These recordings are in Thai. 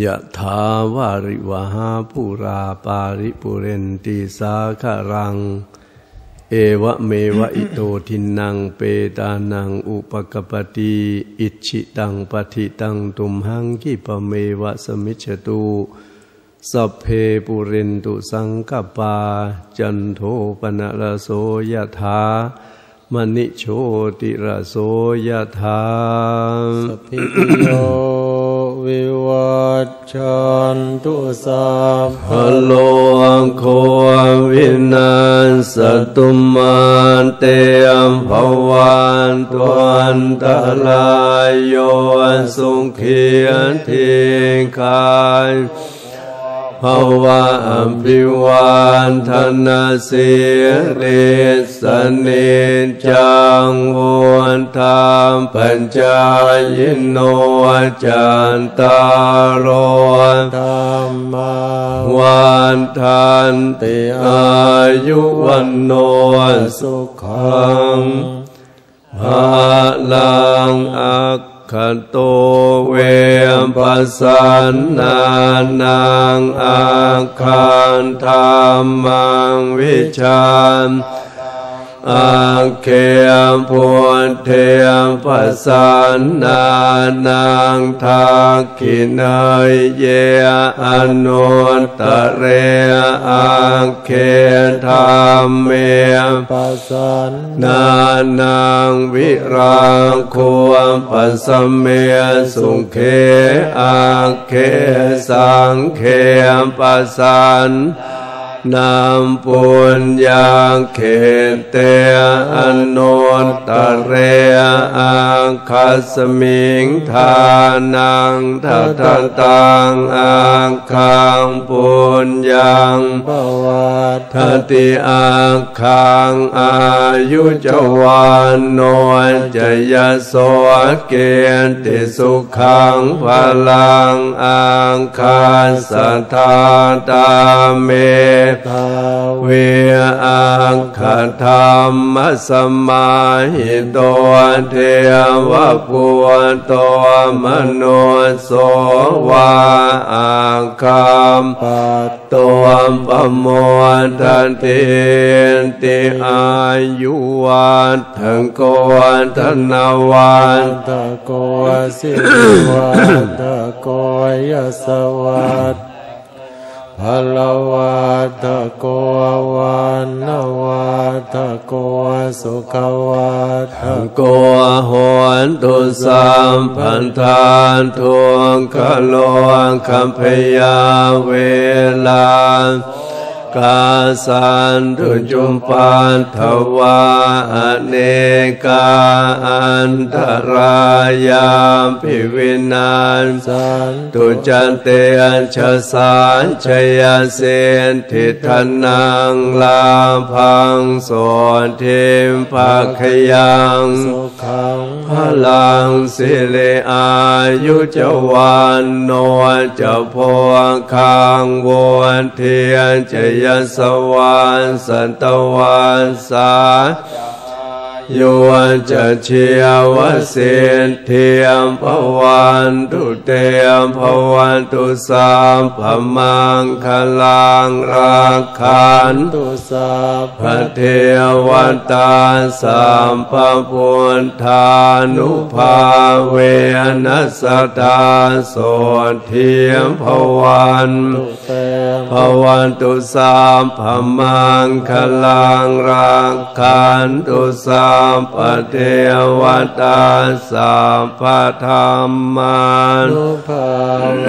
ยะถาวาริวหาปุราปาริปุเรนติสาคารัง เอวะเมวะอิโตทินังเปตานังอุปกปติอิชิตังปฏิตังตุมหังกิปเมวะสมิจตุสัพเพปุเรนตุสังกปา จันโทปนะระโสยะถามณิโชติระโสยะถาสัพพิโย วิวัชชันตุสัพพโลโควินัสสตุมาเตมภวันตวันตลายโยสุขียทิคาย ภวะอัมพิวันธนาเสียเรสเนจังวนธรรมปัญจายโนจันตารโรธรรมวันทันติอายุวันโนสุขังภาลังอัก ขโตเวมปัสสันนานังอาคันธรรมังวิชาน อาเคมพุทเทมปัสสันนานังทักขินายเยอนุตตะเรอาเคธรรมเมปัสสันนานังวิราควปัสสเมสุเขอาเคสังเขปัสสัน นามปุญญาเขเตอนโนตเรอาคัสมิงทานังทัตตังอาคังปุญญาปวัตติอาคังอายุจวันโนจยโสเกณติสุขังพลังอาคัสทาตาเมเวอังคธรรมสมาหิตเทวปุตัวมโนโสวาอังคามปัตตัวปโมทันเติติอายุวันทังโกวันทนวันตะโกสิวันตะโกยสวัส พลวัตโกวานนวัตโกสุขวัตโกหนตุสัมพันธานทวงคโลคัมพยาเวลา กาสันตุจุมปันทวาอเนกาอันตรายามพิวินันสันตุจันเตอัญชสานชยเสนทิทนังลาพังสอนเทมภาคยังสุขัง ลังสิเลอายุจวันโนจะพวคังวนเทียนจยสวรรสันตวันสา โยจะเชียวเสนเทียมภวันตุเตมภวันตุสามพมังคลังรักขันตุสาพเทวันตาสามพพุทธานุภาเวนัสตาโสเทียมภวันภวันตุสามพมังคลังรักขันตุสามปเทวตาสัมปธรรมานุภาเว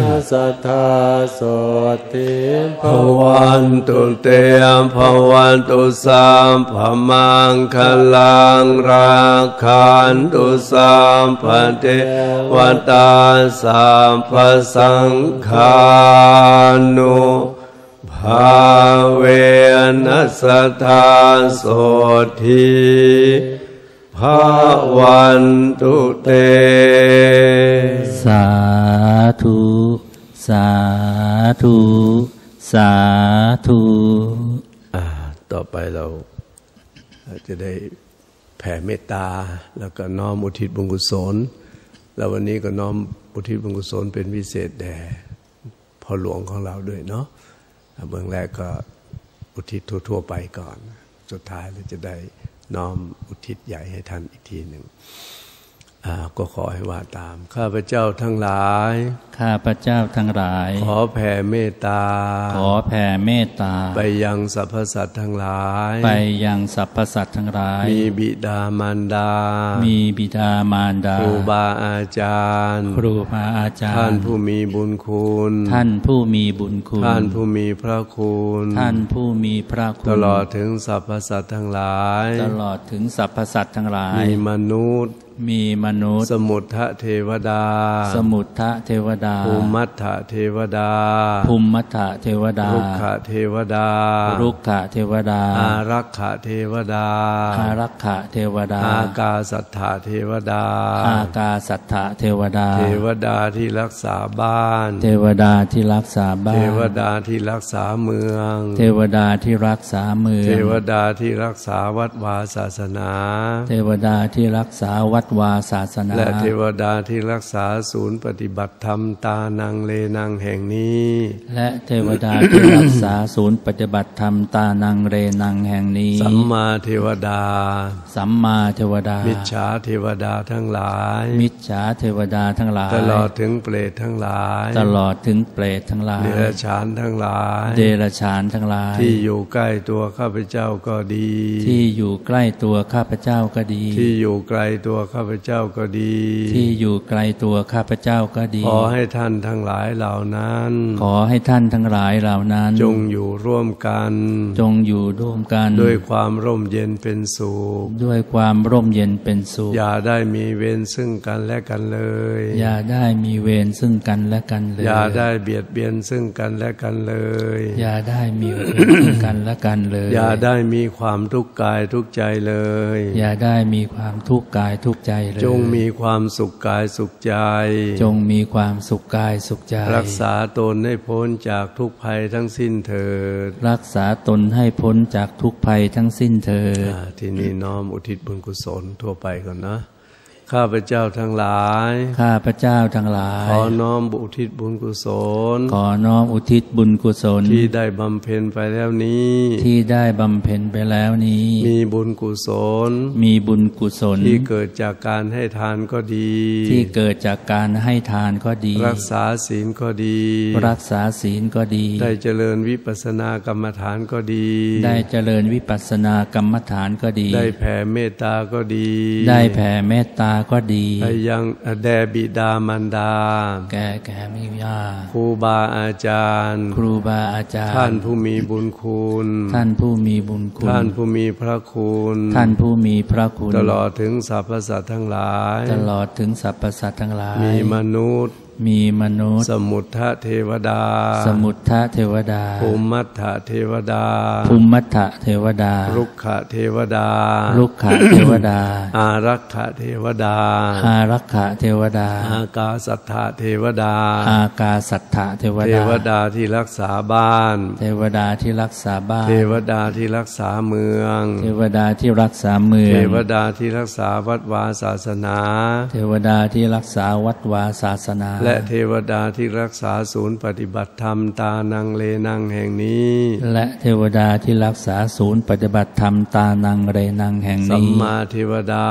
นัสตาโสติภวันตุเตมภวันตุสามพมังคลังราคันตุสามปเทวตาสัมปสังขานุภา เวนัสธาโสทีภาวันตุเต สาธุ สาธุ สาธุต่อไปเราจะได้แผ่เมตตา แล้วก็น้อมอุทิศบุญกุศล แล้ววันนี้ก็น้อมอุทิศบุญกุศลเป็นพิเศษแด่พ่อหลวงของเราด้วยเนาะ เบื้องแรกก็อุทิศทั่ว ๆ ไปก่อน สุดท้ายเราจะได้น้อมอุทิศใหญ่ให้ท่านอีกทีหนึ่ง ก็ขอให้ว่าตาม ข้าพเจ้าทั้งหลาย ข้าพเจ้าทั้งหลาย ขอแผ่เมตตา ขอแผ่เมตตา ไปยังสรรพสัตว์ทั้งหลาย ไปยังสรรพสัตว์ทั้งหลาย มีบิดามารดา มีบิดามารดา ครูบาอาจารย์ ครูบาอาจารย์ ท่านผู้มีบุญคุณ ท่านผู้มีบุญคุณ ท่านผู้มีพระคุณ ท่านผู้มีพระคุณ ตลอดถึงสรรพสัตว์ทั้งหลาย ตลอดถึงสรรพสัตว์ทั้งหลาย มีมนุษย์มีมนุษย์ สมุทะเทวดา สมุทธเทวดา ภูมัตถเทวดา ภูมิมัทธเทวดารุกขเทวดารุกขเทวดา อารักขเทวดา อารักขเทวดา อากาสัทธาเทวดา อากาสัทธเทวดา เทวดาที่รักษาบ้าน เทวดาที่รักษาบ้าเทนวดาที่รักษาเมือง เทวดาที่รักษาเมือง เทวดาที่รักษาวัดวาศาสนา เทวดาที่รักษาวัดวาศาสนา และเทวดาที่รักษาศูนย์ปฏิบัติธรรมตานังเลนังแห่งนี้ และเทวดาที่รักษาศูนย์ปฏิบัติธรรมตานังเรนังแห่งนี้ สัมมาเทวดา สัมมาเทวดา มิจฉาเทวดาทั้งหลาย มิจฉาเทวดาทั้งหลาย ตลอดถึงเปรตทั้งหลาย ตลอดถึงเปรตทั้งหลาย เดรัจฉานทั้งหลาย เดรัจฉานทั้งหลาย ที่อยู่ใกล้ตัวข้าพเจ้าก็ดี ที่อยู่ใกล้ตัวข้าพเจ้าก็ดี ที่อยู่ไกลตัวข้าพเจ้าก็ดี ที่อยู่ไกลตัวข้าพเจ้าก็ดี ขอให้ท่านทั้งหลายเหล่านั้น ขอให้ท่านทั้งหลายเหล่านั้น จงอยู่ร่วมกัน จงอยู่ร่วมกัน ด้วยความร่มเย็นเป็นสุขด้วยความร่มเย็นเป็นสุขอย่าได้มีเวรซึ่งกันและกันเลย อย่าได้มีเวรซึ่งกันและกันเลย อย่าได้เบียดเบียนซึ่งกันและกันเลย อย่าได้มีเวรซึ่งกันและกันเลย อย่าได้มีความทุกข์กายทุกข์ใจเลย อย่าได้มีความทุกข์กายทุกข์ใจเลย จงมีความสุขกายสุขใจ จงมีความสุขกายสุขใจ รักษาตนให้พ้นจากทุกภัยทั้งสิ้นเถิด รักษาตนให้พ้นจากทุกภัยทั้งสิ้นเถิดอ่าที่นี่น้อมอุทิศบุญกุศลทั่วไปก่อนนะ ข้าพเจ้าทั้งหลาย ข้าพเจ้าทั้งหลาย ขอน้อมอุทิศบุญกุศล ขอน้อมอุทิศบุญกุศล ที่ได้บำเพ็ญไปแล้วนี้ ที่ได้บำเพ็ญไปแล้วนี้ มีบุญกุศล มีบุญกุศล ที่เกิดจากการให้ทานก็ดี ที่เกิดจากการให้ทานก็ดี รักษาศีลก็ดี รักษาศีลก็ดี ได้เจริญวิปัสสนากรรมฐานก็ดี ได้เจริญวิปัสสนากรรมฐานก็ดี ได้แผ่เมตตาก็ดี ได้แผ่เมตตาก็ดีไปยังแด่บิดามารดา แก่แก่มิยาครูบาอาจารย์ ครูบาอาจารย์ ท่านผู้มีบุญคุณ ท่านผู้มีบุญคุณ ท่านผู้มีพระคุณ ท่านผู้มีพระคุณ ตลอดถึงสรรพสัตว์ทั้งหลาย ตลอดถึงสรรพสัตว์ทั้งหลาย มีมนุษย์ มีมนุษย์ สมุทะเทวดา สมุทธเทวดา ภูมิมัทถเทวดา ภูมิมัทธเทวดารุกขเทวดา ลุกขเทวดา อารักขเทวดา อารักขเทวดา อากาสัทธเทวดา อากาสัทธเทวเทดาวดาที่รักษาบ้าน เทวดาที่รักษาบ้าน เทวดาที่รักษาเมือง เทวดาที่รักษาเมือเทงวดาที่รักษาวัดวาศาสนา เทวดาที่รักษาวัดวาศาสนาและเทวดาที่รักษาศูนย์ปฏิบัติธรรมตานังเลนังแห่งนี้ และเทวดาที่รักษาศูนย์ปฏิบัติธรรมตานังเรนังแห่งสัมนี้มาเทวดา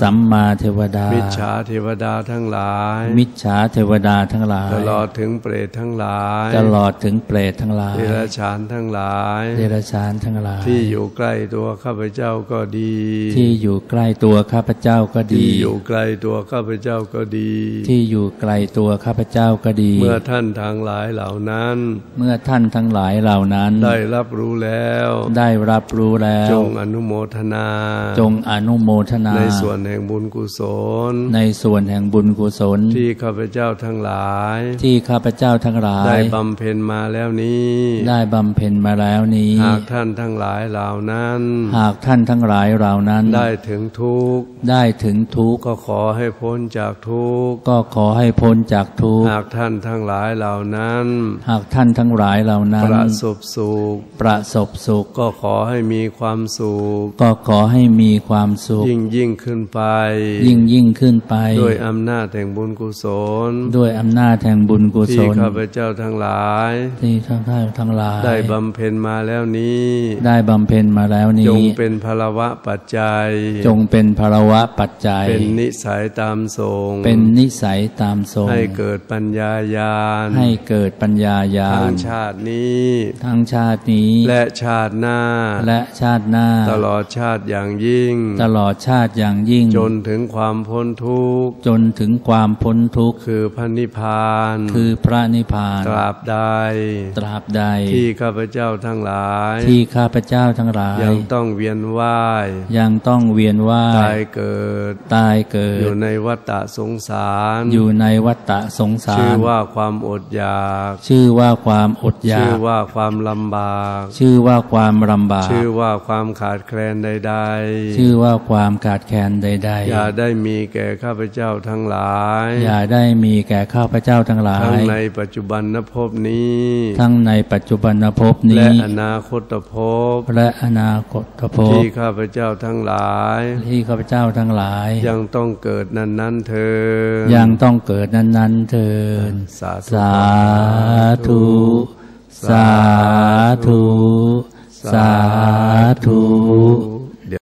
สัมมาเทวดา มิจฉาเทวดาทั้งหลาย มิจฉาเทวดาทั้งหลาย ตลอดถึงเปรตทั้งหลาย ตลอดถึงเปรตทั้งหลายเดรัจฉานทั้งหลายเดรัจฉานทั้งหลาย ที่อยู่ใกล้ตัวข้าพเจ้าก็ดี ที่อยู่ใกล้ตัวข้าพเจ้าก็ดี ที่อยู่ไกลตัวข้าพเจ้าก็ดี ที่อยู่ไกลตัวข้าพเจ้าก็ดี เมื่อท่านทั้งหลายเหล่านั้น เมื่อท่านทั้งหลายเหล่านั้น ได้รับรู้แล้ว ได้รับรู้แล้ว จงอนุโมทนา จงอนุโมทนา ในส่วนแห่งบุญกุศล ในส่วนแห่งบุญกุศล ที่ข้าพเจ้าทั้งหลาย ที่ข้าพเจ้าทั้งหลาย ได้บำเพ็ญมาแล้วนี้ ได้บำเพ็ญมาแล้วนี้ หากท่านทั้งหลายเหล่านั้น หากท่านทั้งหลายเหล่านั้น ได้ถึงทุกข์ ได้ถึงทุกข์ ก็ขอให้พ้นจากทุกข์ ก็ขอให้พ้นจากจากทุกข์หากท่านทั้งหลายเหล่านั้น หากท่านทั้งหลายเหล่านั้ปนระสบสุข ประสบสุข ก็ขอให้มีความสุข ก็ขอให้มีความสุข ยิ่งยิ่งขึ้นไป ยิ่งยิ่งขึ้นไป ด้วยอำนาจแห่งบุญกุศล ด้วยอำนาจแห่งบุญกุศที่ลข้าพเจ้าทั้งหลาย ที่ท่านทั้งหลาย ได้บำเพ็ญมาแล้วนี้ ได้บำเพ็ญมาแล้วจนี้งเป็นพลวะปัจจัย จงเป็นภารวะปัจจัย เป็นนิสัยตามทรง เป็นนิสัยตามทรงให้เกิดปัญญาญาณ ให้เกิดปัญญาญาทั้ณงชาตินี้ ทั้งชาตินี้ และชาติหน้า และชาติหน้า ตลอดชาติอย่างยิ่ง ตลอดชาติอย่างยิ่ง จนถึงความพ้นทุกข์ จนถึงความพ้นทุกข์ คือพระนิพพาน คือพระนิพพาน ตราบใด ตราบใด ที่ข้าพเจ้าทั้งหลาย ที่ข้าพเจ้าทั้งหลาย ยังต้องเวียนว่าย ยังต้องเวียนว่าตายยเกิด ตายเกิอยู่ดในวัฏฏะสงสาร อยู่ในวัฏฏะสงสาร ชื่อว่าความอดอยาก ชื่อว่าความอดอยาชื่อกว่าความลำบาก ชื่อว่าความลำบาก ชื่อว่าความขาดแคลนใดชื่อว่าความขาดแคลนใด ๆ อย่าได้มีแก่ข้าพเจ้าทั้งหลายๆอย่าได้มีแก่ข้าพเจ้าทั้งหลาทั้งยในปัจจุบันภพนี้ ทั้งในปัจจุบันภพและนี้อนาคตภพ และอนาคตภพ ที่ข้าพเจ้าทั้งหลาย ที่ข้าพเจ้าทั้งหลาย ยังต้องเกิดนั้นนั้นๆเธอญยังต้องเกิดนั้นนั้นเถิดสาธุสาธุสาธุ